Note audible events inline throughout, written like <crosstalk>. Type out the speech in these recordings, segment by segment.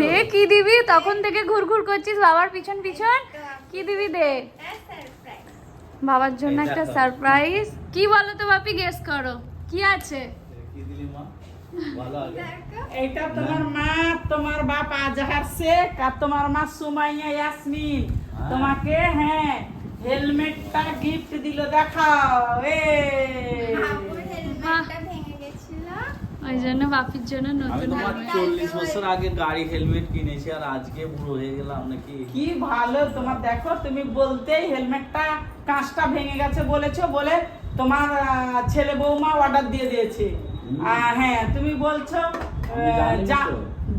দে কি দিবি? তখন থেকে ঘুরঘুর করছিস বাবার পিছন পিছন? কি দিবি দে? বাবার জন্য একটা সারপ্রাইজ কি বলো তো বাপি গেস করো। কি আছে? কি দিলি মা? ভালো আগে। এইটা তোমার মা তোমার বাপ আজহার শেখ আর তোমার মা সুমাইয়া ইয়াসমিন। হ্যাঁ। তোমাকে হ্যাঁ হেলমেটটা গিফট দিল দেখাও। এ ওই জন্য বাপির জন্য নতুন তোমার বছর আগে গাড়ি হেলমেট কিনেছি আর আজকে বুড়ো হয়ে গেলাম নাকি? কি ভালো তোমার দেখো তুমি বলতেই হেলমেটটা কাঁচটা ভেঙে গেছে বলেছ বলে তোমার ছেলে বৌমা অর্ডার দিয়ে দিয়েছে। হ্যাঁ তুমি বলছো।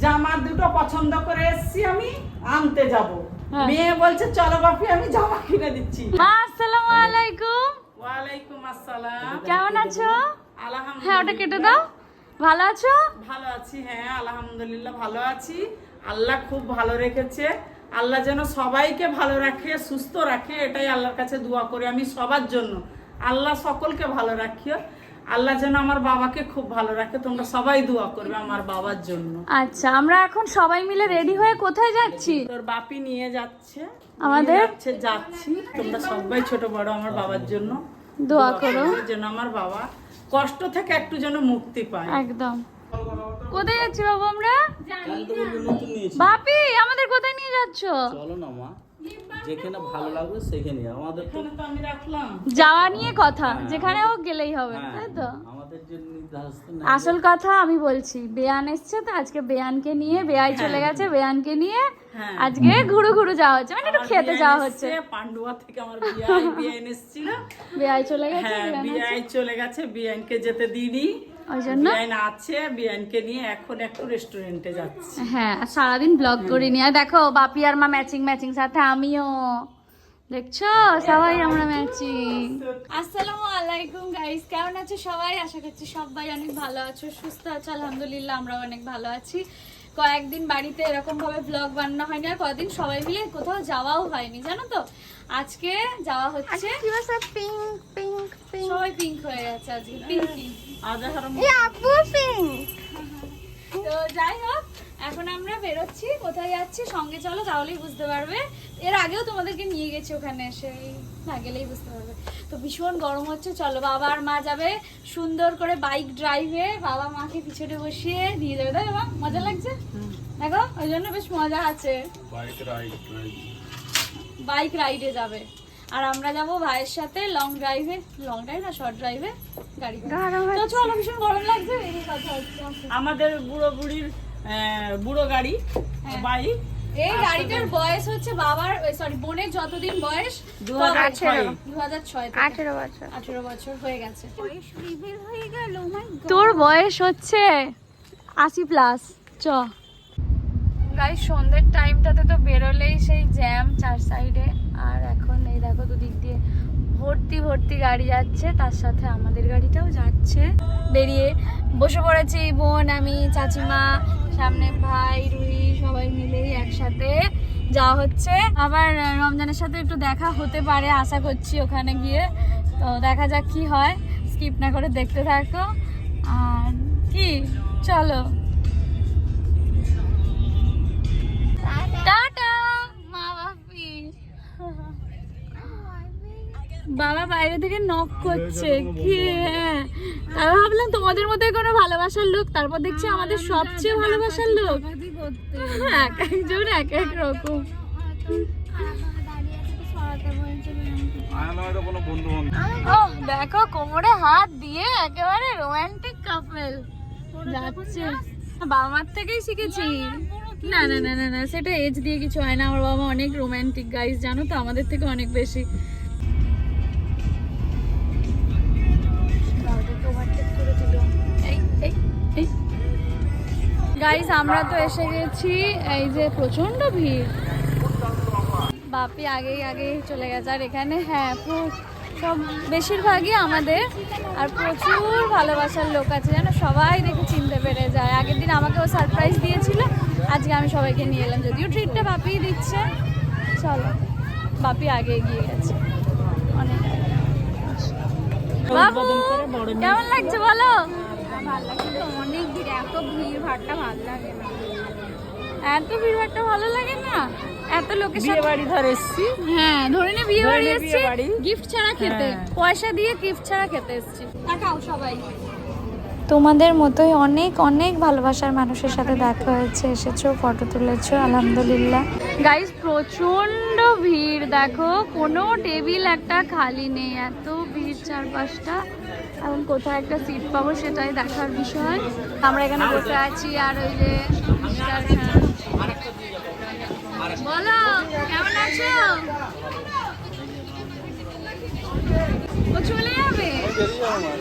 জামা দুটো পছন্দ করে এসছি আমি আনতে যাব। হ্যাঁ। মেয়ে বলছে চলো বাপি আমি জামা কিনে দিচ্ছি। মা আসসালামু আলাইকুম। ওয়ালাইকুম আসসালাম। কেমন আছো? আলহামদুলিল্লাহ। হ্যাঁ ওটা কেটে দাও। ভালো আছো? ভালো আছি হ্যাঁ আলহামদুলিল্লাহ ভালো আছি। আল্লাহ খুব ভালো রেখেছে। আল্লাহ যেন সবাইকে ভালো রাখে সুস্থ রাখে এটাই আল্লাহর কাছে দোয়া করি আমি সবার জন্য। আল্লাহ সকলকে ভালো রাখিও। আল্লাহ যেন আমার বাবাকে খুব ভালো রাখে তোমরা সবাই দোয়া করবে আমার বাবার জন্য। আচ্ছা আমরা এখন সবাই মিলে রেডি হয়ে কোথায় যাচ্ছি? তোর বাপি নিয়ে যাচ্ছে। আমাদের? যাচ্ছে যাচ্ছি। তোমরা সবাই ছোট বড় আমার বাবার জন্য। দোয়া করো যেন আমার বাবা কষ্ট থেকে একটু যেন মুক্তি পায় একদম। কোথায় যাচ্ছি বাবু আমরা? বাপি আমাদের কোথায় নিয়ে যাচ্ছ? চলো না মা। যেখানে ভালো লাগবে সেখানে আমাদের তো এখানে তো আমি রাখলাম। যাওয়া নিয়ে কথা। যেখানে হোক গেলেই হবে হ্যাঁ, তাই তো? আমাদের জন্য আসল কথা আমি বলছি বেয়ান এসছে তো আজকে বেয়ানকে নিয়ে বেয়াই চলে গেছে বেয়ানকে নিয়ে হ্যাঁ। আজকে ঘুরু ঘুরু যাওয়া হচ্ছে। মানে একটু খেতে যাওয়া হচ্ছে। পান্ডুয়া থেকে আমার বিয়াই বিয়াইন এসেছিল। বেয়াই চলে গেছে হ্যাঁ বিয়াই চলে গেছে বিয়াইনকে যেতে দিইনি। ওই জন্য? আছে বিয়াইনকে নিয়ে এখন একটু রেস্টুরেন্টে যাচ্ছে। হ্যাঁ আর সারাদিন ব্লগ করিনি। আর দেখো বাপি আর মা ম্যাচিং ম্যাচিং সাথে আমিও। দেখছ? সবাই আমরা ম্যাচিং আসসালামু আলাইকুম গাইস কেমন আছো সবাই? আশা করছি সবাই অনেক ভালো আছো সুস্থ আছো। আলহামদুলিল্লাহ আমরা অনেক ভালো আছি। কয়েকদিন বাড়িতে এরকম ভাবে ব্লগ বানানো হয়নি আর কয়েকদিন সবাই মিলে কোথাও যাওয়াও হয়নি জানো তো? আজকে যাওয়া হচ্ছে পিঙ্ক পিঙ্ক পিঙ্ক সবাই পিঙ্ক হয়ে গেছে আজকে। পিঙ্কি আজহার এ আপু পিঙ্ক তো যাই হোক এখন আমরা বেরোচ্ছি কোথায় যাচ্ছি সঙ্গে চলো তাহলেই বুঝতে পারবে। এর আগেও তোমাদেরকে নিয়ে গেছি ওখানে এসে না গেলেই বুঝতে পারবে। তো ভীষণ গরম হচ্ছে চলো বাবা আর মা যাবে সুন্দর করে বাইক ড্রাইভে বাবা মাকে পিছনে বসিয়ে নিয়ে যাবে। তাই মা মজা লাগছে? দেখো ওই জন্য বেশ মজা আছে। বাইক রাইডে যাবে। আর আমরা যাব ভাইয়ের সাথে লং ড্রাইভে লং ড্রাইভ না শর্ট ড্রাইভে গাড়ি তো চলো ভীষণ গরম লাগছে এই কথা হচ্ছে। আমাদের বুড়ো বুড়ির বুড়ো গাড়ি হ্যাঁ। বাইক। এই গাড়িটার বয়স হচ্ছে বাবার সরি বোনের যতদিন বয়স দু হাজার ছয়। দু হাজার ছয় আঠেরো বছর। আঠেরো বছর হয়ে গেছে। বয়স রিভিল হয়ে গেল মাই তোর বয়স হচ্ছে আশি প্লাস চ। গাই সন্ধ্যের টাইমটাতে তো বেরোলেই সেই জ্যাম চার সাইডে আর এখন এই দেখো দুদিক দিয়ে ভর্তি ভর্তি গাড়ি যাচ্ছে, তার সাথে আমাদের গাড়িটাও যাচ্ছে। বেরিয়ে বসে পড়েছি বোন, আমি, চাচিমা, সামনে ভাই রুহি সবাই মিলেই একসাথে যাওয়া হচ্ছে। আবার রমজানের সাথে একটু দেখা হতে পারে, আশা করছি ওখানে গিয়ে। তো দেখা যাক কি হয় স্কিপ না করে দেখতে থাকো। আর কি? চলো। বাবা বাইরে থেকে নক করছে। কি? হ্যাঁ। তারপর ভাবলাম তোমাদের মধ্যে কোনো ভালোবাসার লোক তারপর দেখছি আমাদের সবচেয়ে ভালোবাসার লোক। <laughs> এক একজন এক এক রকম। দেখো কোমরে হাত দিয়ে একেবারে রোমান্টিক কাপল যাচ্ছে। বাবা মার থেকেই শিখেছি। না না না না না সেটা এজ দিয়ে কিছু হয় না। আমার বাবা অনেক রোমান্টিক গাইস জানো তো? আমাদের থেকে অনেক বেশি। গাইস আমরা তো এসে গেছি এই যে প্রচণ্ড ভিড়। বাপি আগেই আগেই চলে গেছে আর এখানে হ্যাঁ সব বেশিরভাগই আমাদের আর প্রচুর ভালোবাসার লোক আছে যেন সবাই দেখে চিনতে পেরে যায়। আগের দিন আমাকেও সারপ্রাইজ দিয়েছিল আজকে আমি সবাইকে নিয়ে এলাম যদিও ট্রিটটা বাপিই দিচ্ছে। চলো বাপি আগে এগিয়ে গেছে। অনেক বাবু কেমন লাগছে বলো? ভালো লাগে তো এত ভিড় ভাড়টা ভালো লাগে না। এত ভিড় ভাড়টা ভালো লাগে না? এত লোকের বিয়ে সাথে বাড়ি ধরে এসছি। হ্যাঁ ধরে নে বিয়ে বাড়ি এসেছি। গিফট ছাড়া খেতে। হ্যাঁ। পয়সা দিয়ে গিফট ছাড়া খেতে এসেছি। তাকাও সবাই। তোমাদের মতোই অনেক অনেক ভালোবাসার মানুষের সাথে দেখা হয়েছে। এসেছ ফটো তুলেছো আলহামদুলিল্লাহ। গাইস প্রচণ্ড ভিড়। দেখো কোনো টেবিল একটা খালি নেই। এত ভিড় চারপাশটা। এখন কোথায় একটা সিট পাবো সেটাই দেখার বিষয়। আমরা এখানে বসে আছি আর ওই যে হ্যাঁ। বলো, কেমন আছো? ও চলে যাবে?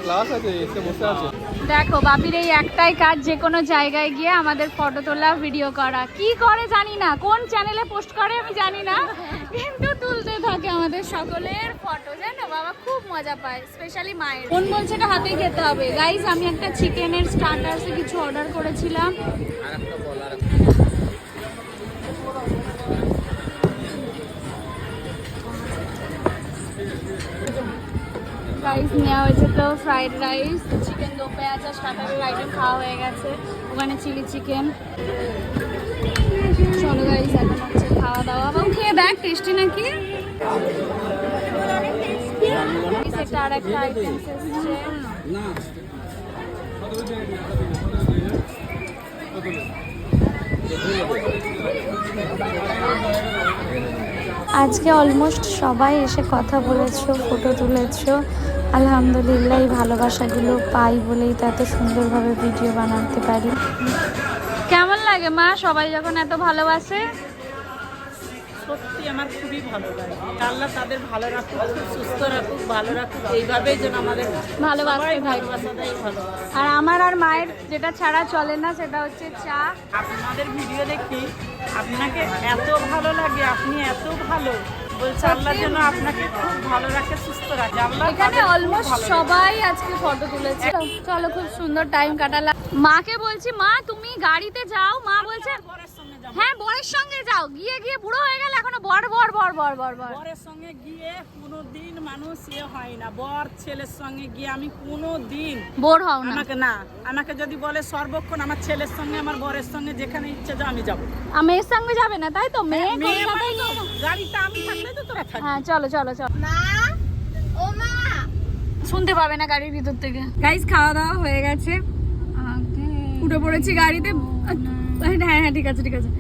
ক্লাস আছে, এসে বসে আছে। দেখো, বাপির এই একটাই কাজ, যে কোনো জায়গায় গিয়ে আমাদের ফটো তোলা ভিডিও করা। কি করে জানি না, কোন চ্যানেলে পোস্ট করে আমি জানি না, কিন্তু তুলতে থাকে আমাদের সকলের ফটো জানো? বাবা খুব মজা পায় স্পেশালি মায়ের। কোন বলছে এটা হাতেই খেতে হবে। গাইজ আমি একটা চিকেনের স্টার্টার্সে কিছু অর্ডার করেছিলাম। রাইস নেওয়া হয়েছে, তো ফ্রাইড রাইস চিকেন দো পেঁয়াজ আর স্টার্টারের আইটেম খাওয়া হয়ে গেছে। ওখানে চিলি চিকেন চলো গাইস এখন হচ্ছে খাওয়া দাওয়া। বাবু, খেয়ে দেখ টেস্টি নাকি? এটা আর একটা আজকে অলমোস্ট সবাই এসে কথা বলেছ ফটো তুলেছো। আলহামদুলিল্লাহ এই ভালোবাসাগুলো পাই বলেই তো এত সুন্দরভাবে ভিডিও বানাতে পারি। কেমন লাগে মা? সবাই যখন এত ভালোবাসে? সত্যি আমার খুবই ভালো লাগে। আল্লাহ তাদের ভালো রাখুক খুব সুস্থ রাখুক ভালো রাখুক এইভাবেই যেন আমাদের ভালোবাসতে সবাই থাকে। ভালোবাসা দেয় ভালো। আর আমার আর মায়ের যেটা ছাড়া চলে না সেটা হচ্ছে চা। আপনাদের ভিডিও দেখি আপনাকে এত ভালো লাগে আপনি এত ভালো। বলছে আল্লাহর জন্য আপনাকে খুব ভালো রাখে সুস্থ রাখে। আল্লাহ এখানে অলমোস্ট সবাই আজকে ফটো তুলেছে। চলো খুব সুন্দর টাইম কাটালাম। মাকে বলছি মা তুমি গাড়িতে যাও। মা বলছে। হ্যাঁ বরের সঙ্গে যাও। গিয়ে গিয়ে বুড়ো হয়ে গেল এখনও বর বর বর বর বর বর। বরের সঙ্গে গিয়ে কোনো দিন মানুষ এ হয় না। বর ছেলের সঙ্গে গিয়ে আমি কোনো দিন বোর হও না। আমাকে না আমাকে যদি বলে সর্বক্ষণ আমার ছেলের সঙ্গে আমার বরের সঙ্গে যেখানে ইচ্ছে যা আমি যাব। মেয়ের সঙ্গে যাবে না তাই তো? মেয়ে মেয়ে কলকাতায় মানে তো নিয়ে- আমি থাকলে তো তোরা থাকবি। হ্যাঁ চলো চলো চলো। মা ও মা। শুনতে পাবে না গাড়ির ভিতর থেকে। গাইস খাওয়া দাওয়া হয়ে গেছে। উঠে পড়েছি গাড়িতে। হ্যাঁ হ্যাঁ ঠিক আছে ঠিক আছে।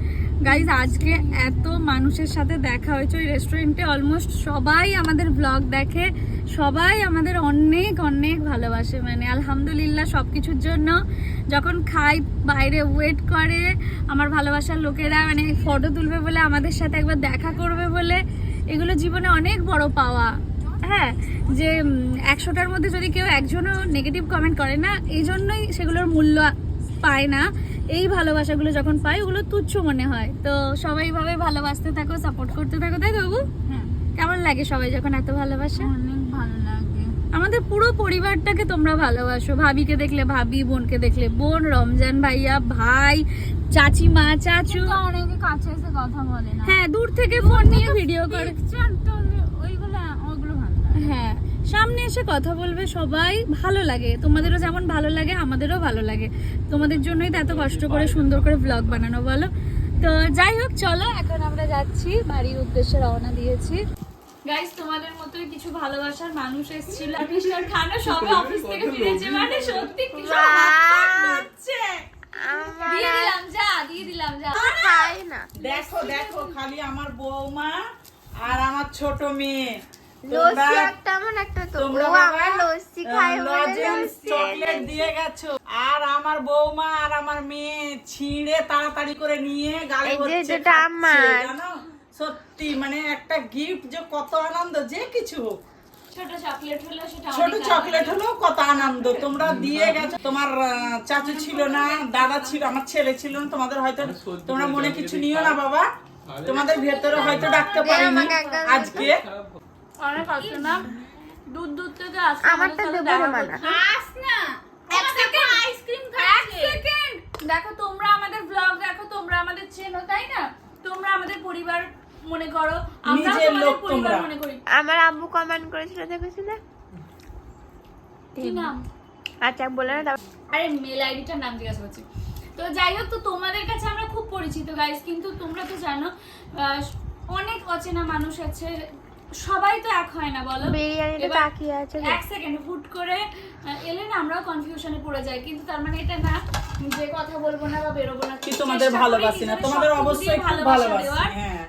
গাইজ আজকে এত মানুষের সাথে দেখা হয়েছে ওই রেস্টুরেন্টে অলমোস্ট সবাই আমাদের ব্লগ দেখে, সবাই আমাদের অনেক অনেক ভালোবাসে। মানে আলহামদুলিল্লাহ সব কিছুর জন্য যখন খাই, বাইরে ওয়েট করে, আমার ভালোবাসার লোকেরা মানে ফটো তুলবে বলে আমাদের সাথে একবার দেখা করবে বলে, এগুলো জীবনে অনেক বড় পাওয়া। হ্যাঁ যে একশোটার মধ্যে যদি কেউ একজনও নেগেটিভ কমেন্ট করে না এই জন্যই সেগুলোর মূল্য পায় না। এই ভালোবাসাগুলো যখন পাই ওগুলো তুচ্ছ মনে হয়। তো সবাই ভাবে ভালোবাসতে থাকো সাপোর্ট করতে থাকো তাই তো বাবু? কেমন লাগে সবাই যখন এত ভালোবাসে? অনেক ভালো লাগে। আমাদের পুরো পরিবারটাকে তোমরা ভালোবাসো। ভাবিকে দেখলে ভাবি বোনকে দেখলে বোন রমজান ভাইয়া ভাই চাচি মা চাচু। অনেকে কাছে এসে কথা বলে না। হ্যাঁ দূর থেকে ফোন নিয়ে ভিডিও করে। ওইগুলো ওগুলো ভালো হ্যাঁ। সামনে এসে কথা বলবে সবাই ভালো লাগে। তোমাদেরও যেমন ভালো লাগে আমাদেরও ভালো লাগে। তোমাদের জন্যই তো এত কষ্ট করে সুন্দর করে ব্লগ বানানো বলো? তো যাই হোক চলো এখন আমরা যাচ্ছি বাড়ির উদ্দেশ্যে রওনা দিয়েছি। গাইস তোমাদের মতোই কিছু ভালোবাসার মানুষ এসেছিল। মিস্টার খানও সবে অফিস থেকে ফিরেছে মানে সত্যি কি। দিয়ে দিলাম যা দিয়ে দিলাম যা। দেখো দেখো খালি আমার বৌমা আর আমার ছোট মেয়ে। লস্যি একটা এমন একটা তো তোমরা ও লস্যি খাই লজেন্স চকলেট দিয়ে গেছো। আর আমার বৌমা আর আমার মেয়ে ছিঁড়ে তাড়াতাড়ি করে নিয়ে গালে হচ্ছে যেটা আমার। সত্যি মানে একটা গিফট যে কত আনন্দ যে কিছু হোক। ছোট চকলেট হলো সেটা ছোট চকলেট হলো কত আনন্দ। তোমরা দিয়ে গেছো। তোমার আহ, চাচু ছিল না দাদা ছিল আমার ছেলে ছিল না তোমাদের হয়তো তোমরা মনে কিছু নিও না বাবা? তোমাদের ভেতরে হয়তো ডাকতে পারিনি আজকে। অনেক আসে না? দূর দূর থেকে আসে আমারটা দেবো দেখা না করতে। মানা। আস না। এক সেকেন্ড আইসক্রিম এক সেকেন্ড দেখো তোমরা আমাদের ব্লগ দেখো তোমরা আমাদের চেনো তাই না? তোমরা আমাদের পরিবার মনে করো আমরা তোমাদের পরিবার মনে করি। আমার আব্বু কমেন্ট করেছিল দেখেছিল? কি নাম? আচ্ছা বলে না আরে মেল আইডিটার নাম জিজ্ঞাসা করছি। তো যাই হোক তো তোমাদের কাছে আমরা খুব পরিচিত গাইস কিন্তু তোমরা তো জানো আহ, অনেক অচেনা মানুষ আছে সবাই তো এক হয় না বলো? বিরিয়ানিটা তাকিয়ে আছে। এক সেকেন্ড হুট করে আহ, এলে না আমরাও কনফিউশনে পড়ে যাই কিন্তু তার মানে এটা না যে কথা বলব না বা বেরোবো না কি তোমাদের ভালোবাসি না? তোমাদের অবশ্যই খুব ভালোবাসি হ্যাঁ।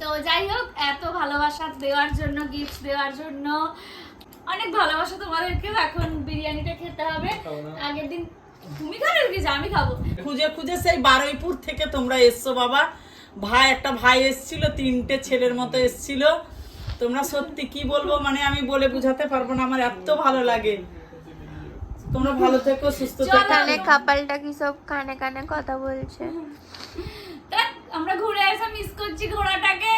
তো যাই হোক এত ভালোবাসা দেওয়ার জন্য গিফট দেওয়ার জন্য অনেক ভালোবাসা তোমাদেরকেও এখন বিরিয়ানিটা খেতে হবে। আগের দিন তুমি খাবে কি যে আমি খাব। খুঁজে খুঁজে সেই বারুইপুর থেকে তোমরা এসছো বাবা। ভাই একটা ভাই এসছিল তিনটে ছেলের মতো এসছিল। তোমরা সত্যি কি বলব? মানে আমি বলে বুঝাতে পারব না আমার এত ভালো লাগে। তোমরা ভালো থেকো সুস্থ থেকো। কানে কাপালটা কি সব কানে কানে কথা বলছে? তা আমরা ঘুরে এসে মিস করছি ঘোড়াটাকে।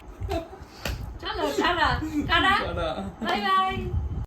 চলো টাটা। টাটা। Bye bye.